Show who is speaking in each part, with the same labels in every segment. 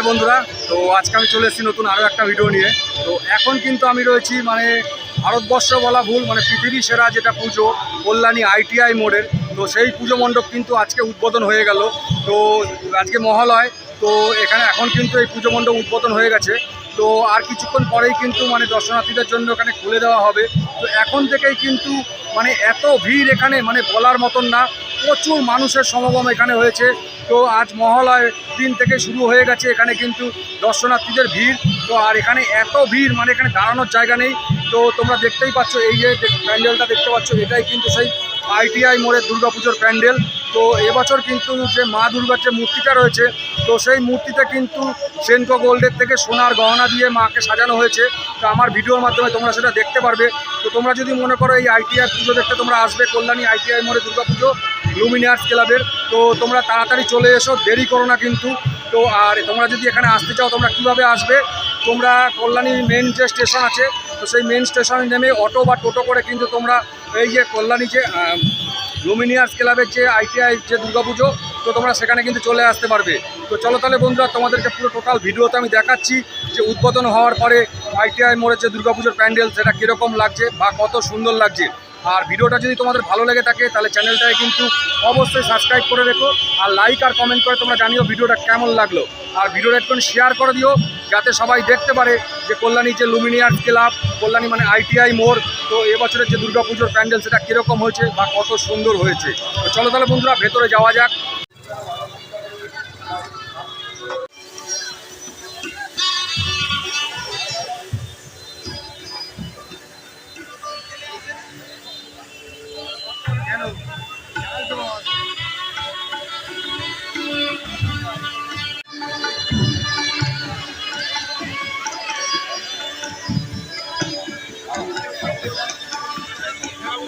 Speaker 1: High বন্ধুরা। তো আজকে আমি চলে এসেছি নতুন আরও একটা ভিডিও নিয়ে। তো এখন কিন্তু আমি রয়েছি মানে ভারতবর্ষ বলা ভুল মানে পৃথিবী সেরা যেটা পুজো, কল্যাণী আইটিআই মোড়ের। তো সেই পুজো মণ্ডপ কিন্তু আজকে উদ্বোধন হয়ে গেল। তো আজকে মহালয়, তো এখানে এখন কিন্তু এই পুজো মণ্ডপ উদ্বোধন হয়ে গেছে। তো আর কিছুক্ষণ পরেই কিন্তু মানে দর্শনার্থীদের জন্য এখানে খুলে দেওয়া হবে। তো এখন থেকেই কিন্তু মানে এত ভিড় এখানে মানে বলার মতন না। প্রচুর মানুষের সমাগম এখানে হয়েছে। তো আজ মহালয় দিন থেকে শুরু হয়ে গেছে এখানে কিন্তু দর্শনার্থীদের ভিড়। তো আর এখানে এত ভিড় মানে এখানে দাঁড়ানোর জায়গা নেই। তো তোমরা দেখতেই পাচ্ছ, এই যে প্যান্ডেলটা দেখতে পাচ্ছ, এটাই কিন্তু সেই আইটিআই মোড়ের দুর্গাপুজোর প্যান্ডেল। তো এবছর কিন্তু যে মা দুর্গার যে মূর্তিটা রয়েছে, তো সেই মূর্তিতে কিন্তু সেনকো গোল্ডের থেকে সোনার গহনা দিয়ে মাকে সাজানো হয়েছে। তো আমার ভিডিওর মাধ্যমে তোমরা সেটা দেখতে পারবে। তো তোমরা যদি মনে করো এই আইটিআই পুজো দেখতে তোমরা আসবে কল্যাণী আইটিআই মোড়ে দুর্গা পুজো, লুমিনিয়ার্স ক্লাবের, তো তোমরা তাড়াতাড়ি চলে এসো, দেরি করো না কিন্তু। তো আর তোমরা যদি এখানে আসতে চাও, তোমরা কীভাবে আসবে? তোমরা কল্যাণী মেন যে স্টেশন আছে, তো সেই মেন স্টেশনে নেমে অটো বা টোটো করে কিন্তু তোমরা এই যে কল্যাণী যে লুমিনিয়ার্স ক্লাবের যে আইটিআই যে দুর্গাপুজো, তো তোমরা সেখানে কিন্তু চলে আসতে পারবে। তো চলো তাহলে বন্ধুরা, তোমাদেরকে পুরো টোটাল ভিডিওতে আমি দেখাচ্ছি যে উদ্বোধন হওয়ার পরে আইটিআই মোড়ের যে দুর্গাপুজোর প্যান্ডেল, সেটা কীরকম লাগছে বা কত সুন্দর লাগছে। আর ভিডিওটা যদি তোমাদের ভালো লেগে থাকে, তাহলে চ্যানেলটাকে কিন্তু অবশ্যই সাবস্ক্রাইব করে রেখো, আর লাইক আর কমেন্ট করে তোমরা জানিও ভিডিওটা কেমন লাগল। আর ভিডিওটা একটু শেয়ার করে দিও, যাতে সবাই দেখতে পারে যে কল্যাণী যে লুমিনিয়ার ক্লাব কল্যাণী মানে আইটিআই মোড়, তো এবছরের যে দুর্গাপুজোর প্যান্ডেল সেটা কীরকম হয়েছে বা কত সুন্দর হয়েছে। তো চলো তাহলে বন্ধুরা, ভেতরে যাওয়া যাক।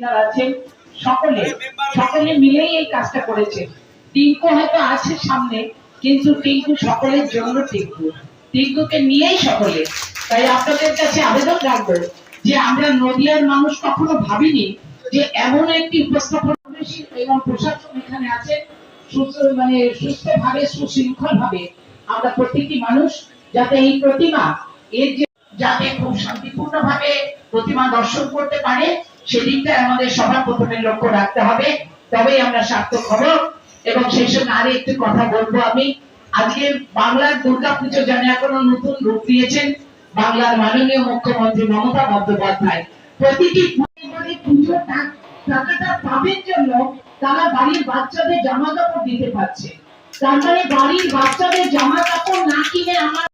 Speaker 2: কাউন্সিলর আছেন সকলে সকলে মিলেই এই কাজটা করেছে টিঙ্কু হয়তো আছে সামনে কিন্তু টিঙ্কু সকলের জন্য টিঙ্কু। টিঙ্কুকে নিয়েই সকলে। তাই আপনাদের কাছে আবেদন রাখব যে আমরা নদিয়ার মানুষ কখনো ভাবিনি যে এমন একটি উপস্থাপন এবং প্রশাসন এখানে আছে। সুস্থ মানে সুস্থ ভাবে সুশৃঙ্খল ভাবে আমরা প্রত্যেকটি মানুষ যাতে এই প্রতিমা এর যে যাতে খুব শান্তিপূর্ণ ভাবে প্রতিমা দর্শন করতে পারে সেদিকটা আমাদের সবার প্রথমে লক্ষ্য রাখতে হবে, তবেই আমরা সার্থক হব। এবং সেই সঙ্গে আরও একটু কথা বলব আমি। আজকে বাংলার দুর্গা পুজো যেন এখনও নতুন রূপ দিয়েছেন বাংলার মাননীয় মুখ্যমন্ত্রী মমতা বন্দ্যোপাধ্যায়। প্রতিটি টাকাটা পাবেন জন্য তারা বাড়ির বাচ্চাদের জামা কাপড় দিতে পারছে। তার মানে বাড়ির বাচ্চাদের জামা কাপড় না কিনে আমার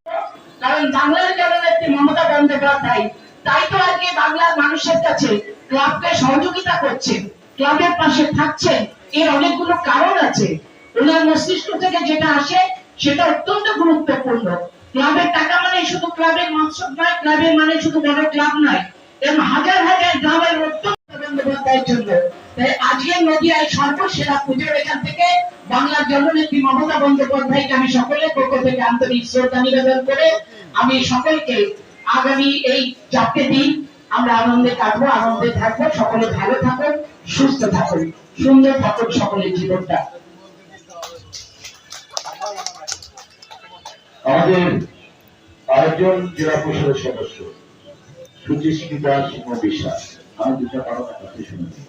Speaker 2: কারণ বাংলার জননেত্রী মমতা বন্দ্যোপাধ্যায় তাই তো আজকে বাংলার মানুষের কাছে ক্লাবকে সহযোগিতা করছেন ক্লাবের পাশে থাকছেন এর অনেকগুলো কারণ আছে। ওনার মস্তিষ্ক থেকে যেটা আসে, সেটা অত্যন্ত গুরুত্বপূর্ণ। ক্লাবের টাকা মানে শুধু ক্লাবের মাংস নয়, ক্লাবের মানে শুধু বড় ক্লাব নয় এরকম হাজার হাজার গ্রামের অত্যন্ত বন্দ্যোপাধ্যায়ের জন্য। তাই আজকে নদিয়ায় সর্বসেরা পুজোর এখান থেকে বাংলার জননেত্রী মমতা বন্দ্যোপাধ্যায়কে আমি সকলের পক্ষ থেকে আন্তরিক শ্রদ্ধা নিবেদন করে আমি সকলকে আগামী এই চারটে দিন আমরা আনন্দে কাটবো আনন্দে থাকব সকলে ভালো থাকুন সুস্থ থাকুন সুন্দর থাকুন সকলের জীবনটা।
Speaker 3: আমাদের আরেকজন জেলা পরিষদের সদস্য সুচিস্মিতা সিংহ বিশ্বাস। আমি দুটা কারণ কাছে শুনেছি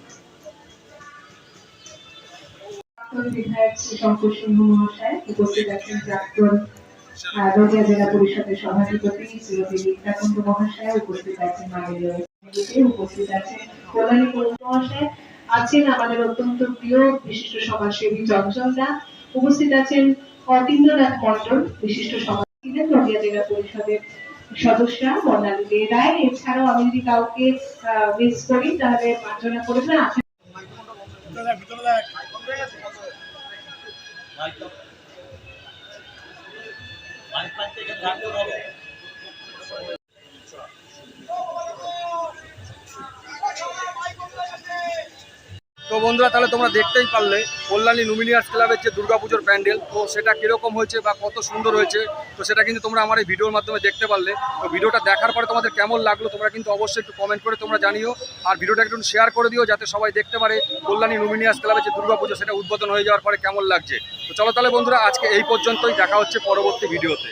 Speaker 4: বিধায়ক শ্রী শঙ্কর সিংহ মহাশয় উপস্থিত আছেন প্রাক্তন আছেন আমাদের অত্যন্ত প্রিয় বিশিষ্ট সমাজসেবী চঞ্চল উপস্থিত আছেন অতীন্দ্রনাথ মন্ডল বিশিষ্ট সমাজ নদিয়া জেলা পরিষদের সদস্যা বর্ণালী দে রায় এছাড়াও আমি যদি কাউকে মিস করি, তাহলে মার্জনা করবেন আছেন
Speaker 1: তো বন্ধুরা, তাহলে তোমরা দেখতেই পারলে কল্যাণী লুমিনিয়ার্স ক্লাবের যে দুর্গাপুজোর প্যান্ডেল, তো সেটা কীরকম হয়েছে বা কত সুন্দর হয়েছে, তো সেটা কিন্তু তোমরা আমার এই ভিডিওর মাধ্যমে দেখতে পারলে। তো ভিডিওটা দেখার পরে তোমাদের কেমন লাগল তোমরা কিন্তু অবশ্যই একটু কমেন্ট করে তোমরা জানিও। আর ভিডিওটা একটু শেয়ার করে দিও যাতে সবাই দেখতে পারে কল্যাণী লুমিনিয়ার্স ক্লাবের যে দুর্গাপুজো, সেটা উদ্বোধন হয়ে যাওয়ার পরে কেমন লাগছে। তো চলো তাহলে বন্ধুরা, আজকে এই পর্যন্তই। দেখা হচ্ছে পরবর্তী ভিডিওতে।